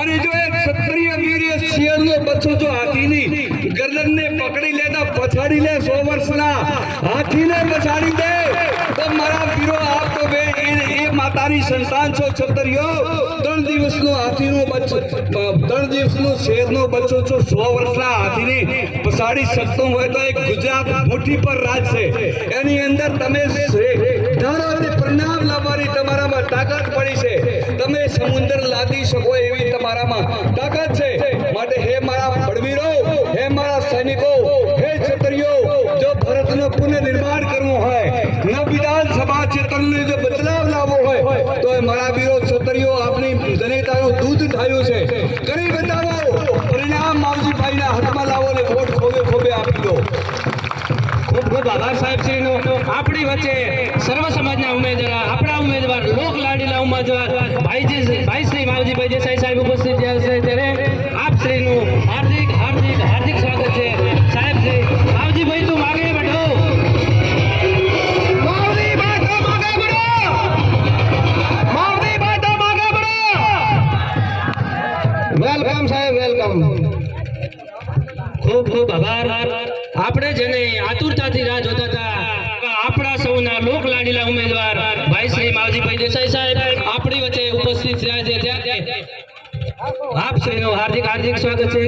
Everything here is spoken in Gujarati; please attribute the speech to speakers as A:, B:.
A: અને જો એક ક્ષત્રિય વીર્ય શિયળનો બચ્ચો જો હાથીની ગરદનને પકડી લેતા પછાડી લે સો વર્ષના. હાથીને પછાડી દે. તો મારા વીરો, આપ તો બે, એ એ માતાની સંતાન છો ક્ષત્રિયો ત્રણ દિવસનો હાથીનો બચ્ચો, ત્રણ દિવસનો શેરનો બચ્ચો છો સો વર્ષના હાથીને પછાડી શકતો હોય તો એક ગુજરાત મુઠ્ઠી પર રાજ છે. એની અંદર તમે ધારો અને પરિણામ લાવવાની તમારામાં તાકાત પડી છે. તમે સમુદ્ર લાદી શકો એવી તમારામાં તાકાત છે. માટે હે મારા બળવીરો, હે મારા સૈનિકો, હે ક્ષત્રિયો જો ભારતનો પુનઃનિર્માણ કરવું હોય ન વિધાનસભા ક્ષેત્રને જો બદલાવ લાવવો હોય તો એ મારા વીરો ક્ષત્રિયો આપણી જનતાનું દૂધ થયું છે. કરી બતાવો. પરિણામ માવજીભાઈના હાથમાં લાવો ને વોટ ખોબે ખોબે આપી દો.
B: ખૂબ ખૂબ આભાર સાહેબ શ્રીનો. આપણી વચ્ચે સર્વ સમાજના ઉમેદવાર, આપણા ઉમેદવાર લોક લાડીલા જો ભાઈજી ભાઈ શ્રી માવજીભાઈ દેસાઈ સાહેબ ઉપસ્થિત થયા છે ત્યારે આપ શ્રીનું હાર્દિક હાર્દિક હાર્દિક સ્વાગત છે. સાહેબ શ્રી માવજીભાઈ તું માગે બેઠો. વેલકમ સાહેબ વેલકમ. ખૂબ ખૂબ આભાર. આપણે જેને આતુરતાથી રાહ જોતા હતા આપણા સૌના લોક લાડીલા ઉમેદવાર ભાઈ શ્રી માવજીભાઈ દેસાઈ સાહેબ. થયા છે ત્યારે આપ શ્રીનું હાર્દિક હાર્દિક સ્વાગત છે.